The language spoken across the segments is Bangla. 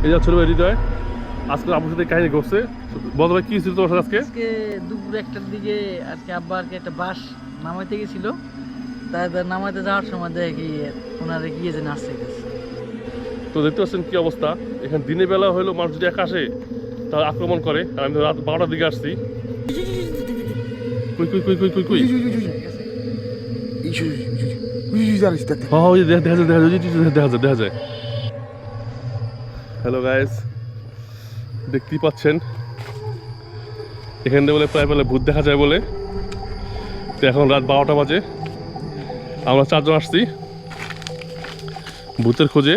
এই যা ছোট ভাই হৃদয় আজকে আপনার সাথে কাহিনী ঘটছে বলতে ভাই কি ছিল তোমার সাথে আজকে আজকে দুপুর একটার দিকে আজকে আব্বা আর কি একটা বাস নামাইতে গেছিল তাদের নামাইতে যাওয়ার সময় দেখি ওনারা গিয়ে যে নাচতে গেছে তো দেখতে পাচ্ছেন কি অবস্থা এখানে দিনের বেলা হলো মানুষ যদি একা আসে তারা আক্রমণ করে আর আমি রাত বারোটার দিকে আসছি কুই কুই কুই কুই কুই কুই হ্যাঁ হ্যাঁ দেখা যায় দেখা যায় দেখা যায় হ্যালো গাইস দেখতেই পাচ্ছেন? এখান থেকে বলে প্রায় বেলা ভূত দেখা যায় বলে। তো এখন রাত বারোটা বাজে। আমরা চারজন আসছি। ভূতের খোঁজে।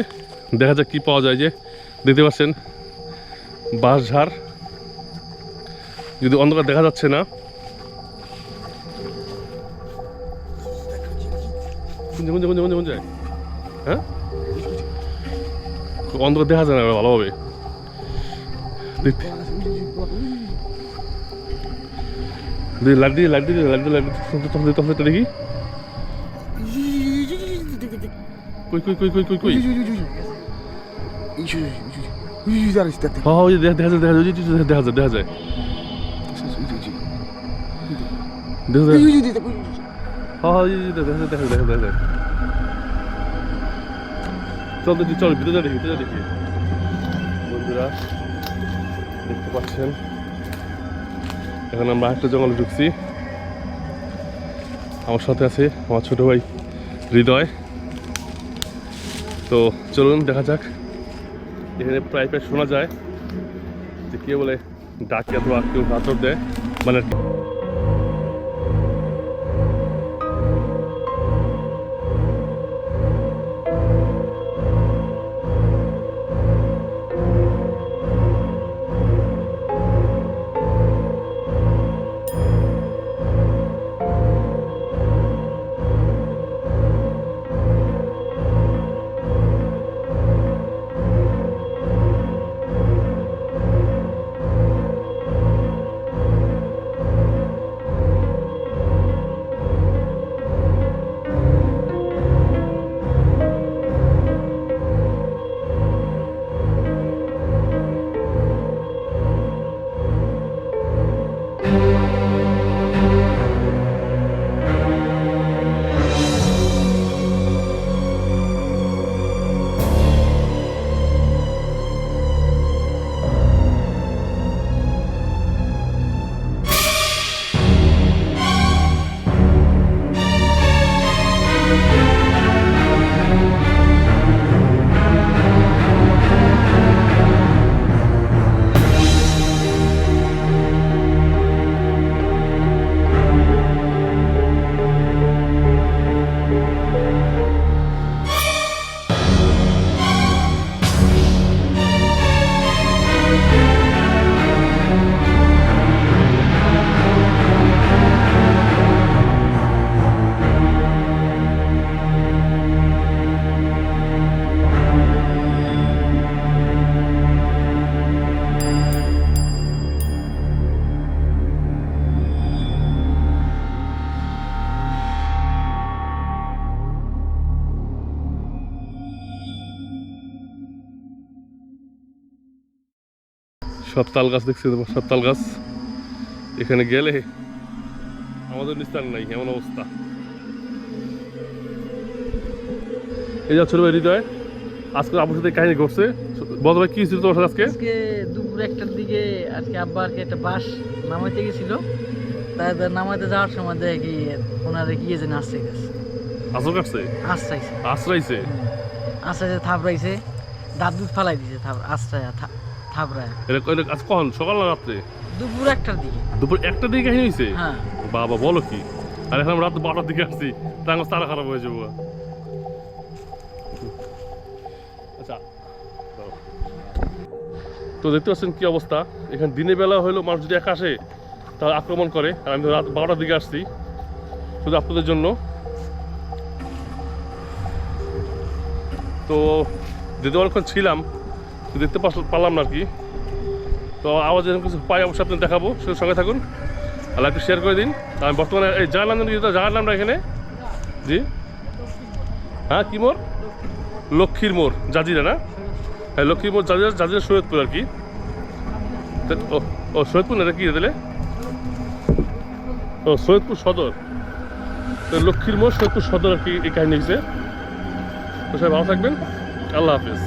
দেখা যাক কি পাওয়া যায় যে, দেখতে পাচ্ছেন বাঁশঝাড় যদি অন্ধকার দেখা যাচ্ছে না। কোন হ্যাঁ? অন্ধকার দেখা যায় না ভালোভাবে দেখতে দেখি, লাইট দিয়ে লাইট দিয়ে লাইট দিয়ে লাইট দিয়ে তখন দেখি। কই কই কই কই কই কই? হ্যাঁ হ্যাঁ দেখা যায় দেখা যায় দেখা যায় দেখা যায়। দেখা যায়। হ্যাঁ হ্যাঁ দেখা যায় দেখা যায় দেখা যায়। চল দেখি, চল, ভিতরে দেখি ভিতরে দেখি। বন্ধুরা, দেখতে পাচ্ছেন? এখন আমরা একটা জঙ্গলে ঢুকছি। আমার সাথে আছে আমার ছোট ভাই হৃদয়। তো চলুন, দেখা যাক। এখানে প্রায় প্রায় শোনা যায় যে কে বলে ডাকে অথবা কেউ হাতর দেয়। মানে সব তাল গাছ দেখছি তোমার সব তাল গাছ এখানে গেলে আমাদের নিস্তার নাই এমন অবস্থা। এই যা ছোট ভাই হৃদয়। আজকে আপনার সাথে কাহিনী ঘটছে। বলতে ভাই কি ছিল তোমার সাথে আজকে? আজকে দুপুর একটার দিকে আজকে আব্বা আর কি একটা বাস নামাইতে গেছিল। তাদের নামাইতে যাওয়ার সময় দেখি ওনারা গিয়ে যে নাচতে গেছে আসর কাটছে আশ্রাইছে আশ্রাইছে আশ্রাইছে থাপড়াইছে দাঁত দুধ ফালাই দিছে থাপ- আশ্রায়া কখন? সকাল না রাত্রে? দুপুর একটার দিকে। দুপুর একটা দিকে কাহিনী হয়েছে হ্যাঁ। বাবা বলো কি? আর এখন রাত বারোটার দিকে আসছি। তারা খারাপ হয়ে যাব। আচ্ছা তো দেখতে পাচ্ছেন কি অবস্থা? এখানে দিনের বেলা হলো মানুষ যদি একা আসে তারা আক্রমণ করে। আর আমি রাত বারোটার দিকে আসছি শুধু আপনাদের জন্য। তো যেহেতু অনেকক্ষণ ছিলাম দেখতে পারলাম না আর কি। তো আওয়াজ এরকম কিছু পাই অবশ্যই আপনাদের দেখাবো। শুধু সঙ্গে থাকুন আর একটু শেয়ার করে দিন। আমি বর্তমানে এই জায়গার নাম জায়গার নামটা এখানে। জি। হ্যাঁ কি মোড়? লক্ষ্মীর মোড়, জাজিরা না? হ্যাঁ লক্ষ্মীর মোড়, জাজিরা জাজিরা, সৈয়দপুর আর কি। ও ও, সৈয়দপুর না কি দিলে ও, সৈয়দপুর সদর। তো লক্ষ্মীর মোড়, সৈয়দপুর সদর আর কি এই কাহিনী হয়েছে তো সবাই ভালো থাকবেন। আল্লাহ হাফেজ।